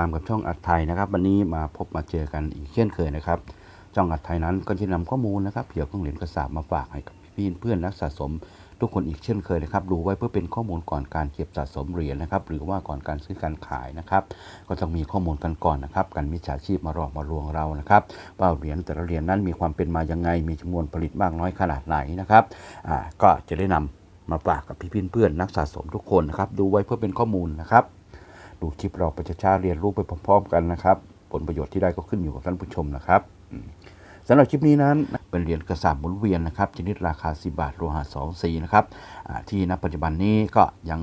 ามกับช่องอัดไทยนะครับ วันนี้มาพบมาเจอกันอีกเช่นเคยนะครับ ช่องอัดไทยนั้นก็จะนำข้อมูลนะครับเกี่ยวกับเหรียญกระสาบมาฝากให้กับพี่เพื่อนนักสะสม ทุกคนอีกเช่นเคยนะครับ ดูไว้เพื่อเป็นข้อมูลก่อนการเก็บสะสมเหรียญนะครับ หรือว่าก่อนการซื้อการขายนะครับ ก็ต้องมีข้อมูลกันก่อนนะครับกันมิจฉาชีพมาหลอกมาลวงเรานะครับว่าเหรียญแต่ละเหรียญนั้นมีความเป็นมายังไง มีจำนวนผลิตมากน้อยขนาดไหนนะครับอ่าก็จะได้นำมาฝากกับพี่เพื่อนนักสะสมทุกคนนะครับ ดูไว้เพื่อเป็นข้อมูลนะครับ ดูคลิปเราไปช้าๆเรียนรู้ไปพร้อมๆกันนะครับ ผลประโยชน์ที่ได้ก็ขึ้นอยู่กับท่านผู้ชมนะครับสำหรับคลิปนี้นั้นเป็นเหรียญกระสาบหมุนเวียนนะครับ ชนิดราคา 10 บาทโลหะ2สีนะครับที่ณปัจจุบันนี้ก็ยัง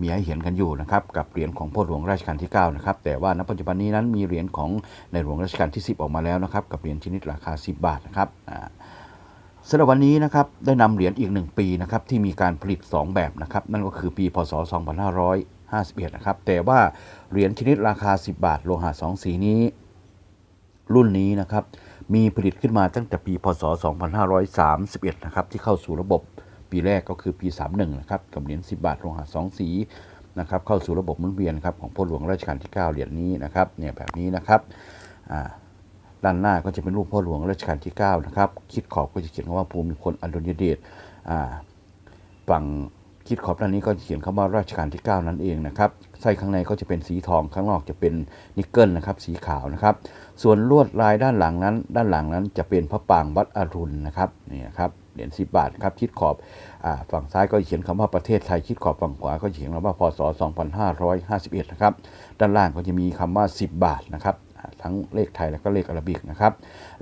มีให้เห็นกันอยู่นะครับกับเหรียญของพ่อหลวงรัชกาลที่9นะครับแต่ว่าณปัจจุบันนี้นั้นมีเหรียญของในหลวงรัชกาลที่ 10 ออกมาแล้วนะครับกับเหรียญชนิดราคา 10 บาทนะครับสำหรับวันนี้นะครับได้นำเหรียญอีก 1 ปีนะครับที่มีการผลิต 2 แบบนะครับนั่นก็คือปีพศ 51 นะครับ แต่ว่าเหรียญชนิดราคา 10 บาท โลหะ2 สีนี้ รุ่นนี้นะครับ มีผลิตขึ้นมาตั้งแต่ปีพศ 2531 นะครับ ที่เข้าสู่ระบบปีแรกก็คือปี 31 นะครับ กับเหรียญ 10 บาท โลหะ2 สีนะครับ เข้าสู่ระบบหมุนเวียนครับของพ่อหลวงรัชกาลที่ 9 เหรียญนี้นะครับ เนี่ยแบบนี้นะครับด้านหน้าก็จะเป็นรูปพ่อหลวงรัชกาลที่ 9 นะครับ คิดขอบก็จะเขียนว่าภูมิพลอดุลยเดชฝั่ง คิดขอบด้านนี้ก็เขียนคำว่ารัชกาลที่ 9 นั่นเองนะครับไส้ข้างในก็จะเป็นสีทองข้างนอกจะเป็นนิกเกิลนะครับสีขาวนะครับ ส่วนลวดลายด้านหลังนั้น ด้านหลังนั้นจะเป็นพระปรางวัดอรุณนะครับนี่นะครับเหรียญ10บาทครับคิดขอบอฝั่งซ้ายก็เขียนคำว่าประเทศไทยคิดขอบฝั่งขวาก็เขียนคำว่าพศ 2551 นะครับด้านล่างก็จะมีคำว่า 10 บาทนะครับทั้งเลขไทยและก็เลขอาราบิกนะครับ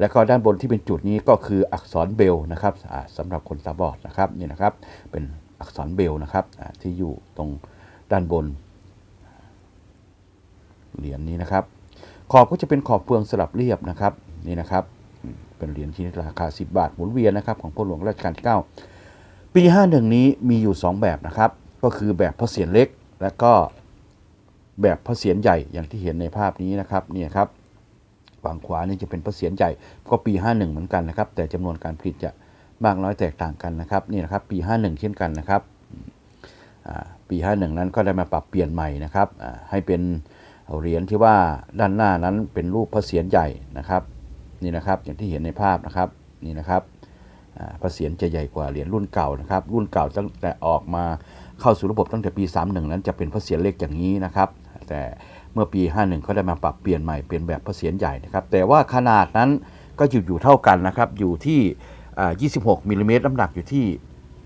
แล้วก็ด้านบนที่เป็นจุดนี้ก็คืออักษรเบลนะครับอ่าสำหรับคนตาบอดนะครับนี่นะครับเป็น อักษรเบลนะครับที่อยู่ตรงด้านบน เหรียญนี้นะครับ ขอบก็จะเป็นขอบเฟืองสลับเรียบนะครับนี่นะครับ เป็นเหรียญชนิดราคา 10 บาทหมุนเวียนนะครับของพ่อหลวงรัชกาลที่9ปี 51 นี้มีอยู่ 2 แบบนะครับ ก็คือแบบพระเศียรเล็ก และก็แบบพระเศียรใหญ่อย่างที่เห็นในภาพนี้นะครับนี่ครับฝั่งขวานี่จะเป็นพระเศียรใหญ่ก็ปี 51 เหมือนกันนะครับ แต่จำนวนการผลิตจะ มากน้อยแตกต่างกันนะครับนี่นะครับปี 51 เช่นกันนะครับอ่าปี 51 นั้นก็ได้มาปรับเปลี่ยนใหม่นะครับให้เป็นเหรียญที่ว่าด้านหน้านั้นเป็นรูปพระเศียรใหญ่นะครับนี่นะครับอย่างที่เห็นในภาพนะครับนี่นะครับพระเศียรจะใหญ่กว่าเหรียญรุ่นเก่านะครับรุ่นเก่าตั้งแต่ออกมาเข้าสู่ระบบตั้งแต่ปี 31 นั้นจะเป็นพระเศียรเล็กอย่างนี้นะครับ แต่เมื่อปี 51เขาได้มาปรับเปลี่ยนใหม่เป็นแบบพระเศียรใหญ่นะครับแต่ว่าขนาดนั้นก็อยู่อยู่เท่ากันนะครับอยู่ที่ 26มิลลิเมตรน้ำหนักอยู่ที่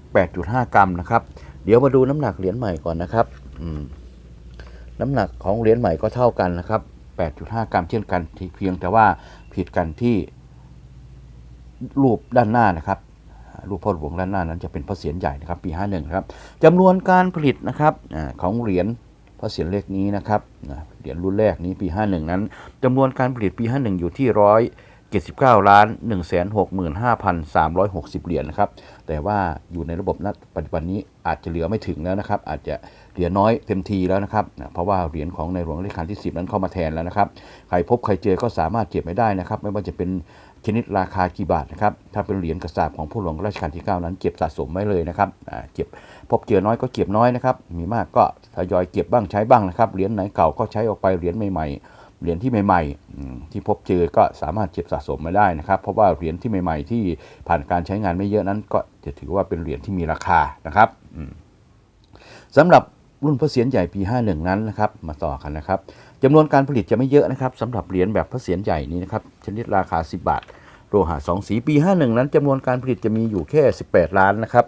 8.5 กรัมนะครับ เดี๋ยวมาดูน้ำหนักเหรียญใหม่ก่อนนะครับน้ำหนักของเหรียญใหม่ก็เท่ากันนะครับ 8.5 กรัมเช่นกันเพียงแต่ว่าผิดกันที่รูปด้านหน้านะครับ รูปพ่อหลวงด้านหน้านั้นจะเป็นพระเศียรใหญ่นะครับ ปี 51ครับจำนวนการผลิตนะครับของเหรียญพระเศียรเล็กนี้นะครับเหรียญรุ่นแรกนี้ปี 51 นั้นจำนวนการผลิตปี 51 อยู่ที่ร้อย 79ล้าน1 6 5 3 6 0 เหรียญนะครับ แต่ว่าอยู่ในระบบณปัจจุบันนี้อาจจะเหลือไม่ถึงแล้วนะครับ อาจจะเหลือน้อยเต็มทีแล้วนะครับ เพราะว่าเหรียญของในหลวงรัชกาลที่ 10 นั้นเข้ามาแทนแล้วนะครับ ใครพบใครเจอก็สามารถเก็บไม่ได้นะครับ ไม่ว่าจะเป็นชนิดราคากี่บาทนะครับ ถ้าเป็นเหรียญกระสาบของผู้หลวงรัชกาลที่ 9 นั้นเก็บสะสมไว้เลยนะครับเก็บพบเจอน้อยก็เก็บน้อยนะครับ มีมากก็ทยอยเก็บบ้างใช้บ้างนะครับ เหรียญไหนเก่าก็ใช้ออกไป เหรียญใหม่ๆ เหรียญที่ใหม่ๆที่พบเจอก็สามารถเก็บสะสมมาได้นะครับ เพราะว่าเหรียญที่ใหม่ ๆ ที่ผ่านการใช้งานไม่เยอะนั้น ก็จะถือว่าเป็นเหรียญที่มีราคานะครับสำหรับรุ่นพระเศียรใหญ่ปี 51 นั้นนะครับ มาต่อกันนะครับจำนวนการผลิตจะไม่เยอะนะครับสำหรับเหรียญแบบพระเศียรใหญ่นี้นะครับชนิดราคา 10 บาทโลหะ2สีปี 51 นั้นจำนวนการผลิตจะมีอยู่แค่ 18 ล้านนะครับ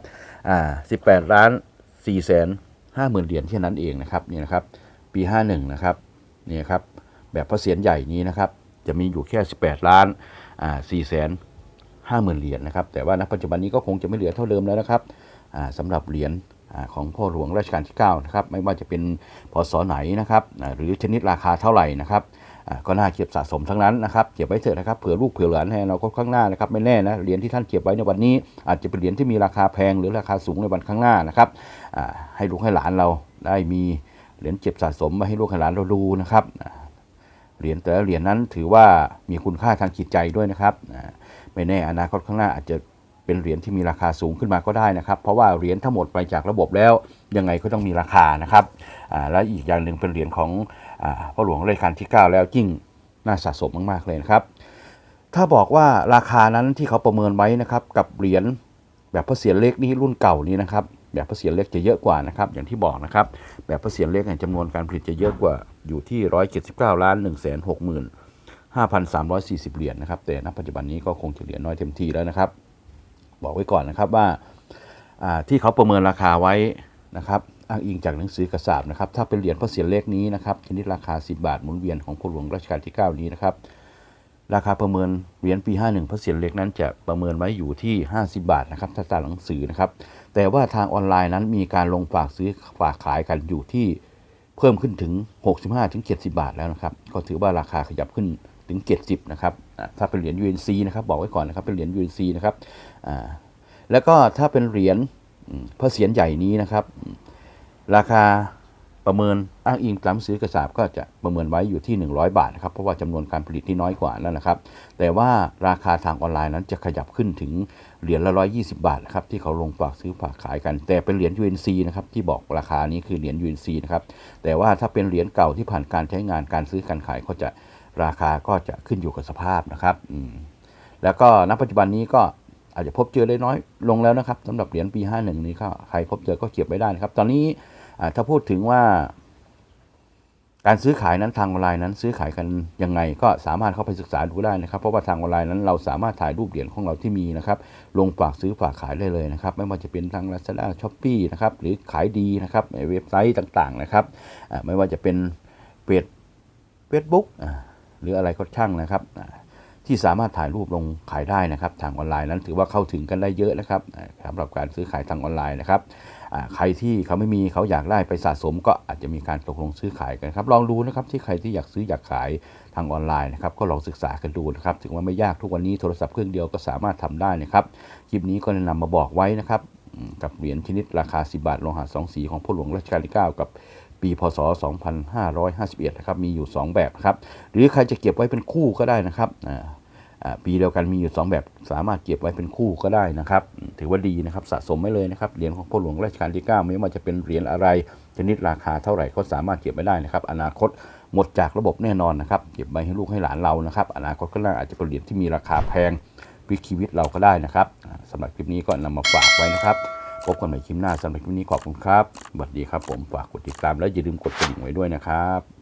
อ่า18 ล้าน4แสน5หมื่นเหรียญแค่นั้นเองนะครับนี่นะครับปี 51 นะครับนี่ครับ แบบพระเศียรใหญ่นี้นะครับ จะมีอยู่แค่ 18 ล้านอ่า4แสน5หมื่นเหรียญนะครับ แต่ว่าณปัจจุบันนี้ก็คงจะไม่เหลือเท่าเดิมแล้วนะครับอ่าสำหรับเหรียญของพ่อหลวงรัชกาลที่9นะครับไม่ว่าจะเป็นพศไหนนะครับหรือชนิดราคาเท่าไหร่นะครับก็น่าเก็บสะสมทั้งนั้นนะครับเก็บไว้เถอะนะครับเผื่อลูกเผื่อหลานให้เราก็ข้างหน้านะครับไม่แน่นะเหรียญที่ท่านเก็บไว้ในวันนี้ อาจจะเป็นเหรียญที่มีราคาแพงหรือราคาสูงในวันข้างหน้านะครับให้ลูกให้หลานเราได้มีเหรียญเก็บสะสมมาให้ลูกให้หลานเราดูนะครับ เหรียญแต่ละเหรียญนั้นถือว่ามีคุณค่าทางจิตใจด้วยนะครับไม่แน่อนาคตข้างหน้าอาจจะเป็นเหรียญที่มีราคาสูงขึ้นมาก็ได้นะครับ เพราะว่าเหรียญทั้งหมดไปจากระบบแล้วยังไงก็ต้องมีราคานะครับและอีกอย่างหนึ่งเป็นเหรียญของอพ่อหลวงรัชกาลที่ 9 แล้วยิ่งน่าสะสมมากๆเลยนะครับ ถ้าบอกว่าราคานั้นที่เขาประเมินไว้นะครับกับเหรียญแบบพระเศียรเล็กนี่รุ่นเก่านี้นะครับแบบพระเศียรเล็กจะเยอะกว่านะครับอย่างที่บอกนะครับแบบพระเศียรเล็กเนี่ยจำนวนการผลิตจะเยอะกว่า อยู่ที่ 179ล้าน1 6 0 0 0 5,340 เหรียญนะครับ แต่ณปัจจุบันนี้ก็คงจะเหรียญน้อยเต็มทีแล้วนะครับ บอกไว้ก่อนนะครับว่าที่เขาประเมินราคาไว้นะครับอ้างอิงจากหนังสือกระสาบนะครับ ถ้าเป็นเหรียญพระเศียรเล็กนี้นะครับชนิดราคา 10 บาทหมุนเวียนของพ่อหลวงรัชกาลที่ 9 นี้นะครับ ราคาประเมินเหรียญปี 51 พระเศียรเล็กนั้นจะประเมินไว้อยู่ที่ 50 บาทนะครับถ้าตามหนังสือนะครับ แต่ว่าทางออนไลน์นั้นมีการลงฝากซื้อฝากขายกันอยู่ที่ เพิ่มขึ้นถึง 65ถึง70 บาทแล้วนะครับ ก็ถือว่าราคาขยับขึ้นถึง 70 นะครับ ถ้าเป็นเหรียญ UNC นะครับ บอกไว้ก่อนนะครับ เป็นเหรียญ UNC นะครับ แล้วก็ถ้าเป็นเหรียญพระเศียรใหญ่นี้นะครับ ราคา ประเมินอ้างอิงตามหนังสือกระสาบก็จะประเมินไว้อยู่ที่ 100 บาทนะครับเพราะว่าจำนวนการผลิตที่น้อยกว่านั่นนะครับ แต่ว่าราคาทางออนไลน์นั้นจะขยับขึ้นถึงเหรียญละ 120 บาทนะครับที่เขาลงฝากซื้อฝากขายกัน แต่เป็นเหรียญ UNC นะครับที่บอกราคานี้คือเหรียญ UNC นะครับแต่ว่าถ้าเป็นเหรียญเก่าที่ผ่านการใช้งานการซื้อการขายก็จะราคาก็จะขึ้นอยู่กับสภาพนะครับแล้วก็ณปัจจุบันนี้ก็อาจจะพบเจอได้น้อยลงแล้วนะครับสำหรับเหรียญปี 51 นี้ก็ใครพบเจอก็เก็บไว้ได้นะครับ ตอนนี้ ถ้าพูดถึงว่า การซื้อขายนั้นทางออนไลน์นั้นซื้อขายกันยังไง ก็สามารถเข้าไปศึกษาดูได้นะครับ เพราะว่าทางออนไลน์นั้นเราสามารถถ่ายรูปเหรียญของเราที่มีนะครับ ลงฝากซื้อฝากขายได้เลยนะครับ ไม่ว่าจะเป็นทาง Lazada s h o p e e นะครับหรือขายดีนะครับในเว็บไซต์ต่างๆนะครับไม่ว่าจะเป็นเพจเฟซบุ๊กหรืออะไรก็ช่างนะครับ ที่สามารถถ่ายรูปลงขายได้นะครับ ทางออนไลน์นั้นถือว่าเข้าถึงกันได้เยอะนะครับสำหรับการซื้อขายทางออนไลน์นะครับใครที่เขาไม่มีเขาอยากได้ไปสะสม ก็อาจจะมีการตกลงซื้อขายกันครับลองดูนะครับที่ใครที่อยากซื้ออยากขายทางออนไลน์นะครับก็ลองศึกษากันดูนะครับถึงว่าไม่ยากทุกวันนี้โทรศัพท์เครื่องเดียวก็สามารถทำได้นะครับคลิปนี้ก็แนะนำมาบอกไว้นะครับกับเหรียญชนิดราคา 10 บาทโลหะสองสีของพ่อหลวงรัชกาลที่ 9 กับ ปีพศ 2551นะครับมีอยู่ 2 แบบครับหรือใครจะเก็บไว้เป็นคู่ก็ได้นะครับปีเดียวกันมีอยู่ 2 แบบสามารถเก็บไว้เป็นคู่ก็ได้นะครับ ถือว่าดีนะครับสะสมไว้เลยนะครับเหรียญของพ่อหลวงรัชกาลที่ 9 ไม่ว่าจะเป็นเหรียญอะไรชนิดราคาเท่าไหร่ก็สามารถเก็บไว้ได้นะครับ อนาคตหมดจากระบบแน่นอนนะครับเก็บไว้ให้ลูกให้หลานเรานะครับอนาคตก็น่าอาจจะเป็นเหรียญที่มีราคาแพงพลิกชีวิตเราก็ได้นะครับอ่าสำหรับคลิปนี้ก็นำมาฝากไว้นะครับ พบกันใหม่คลิปหน้าสำหรับคลิปนี้ขอบคุณครับสวัสดีครับผมฝากกดติดตามและอย่าลืมกดกระดิ่งไว้ด้วยนะครับ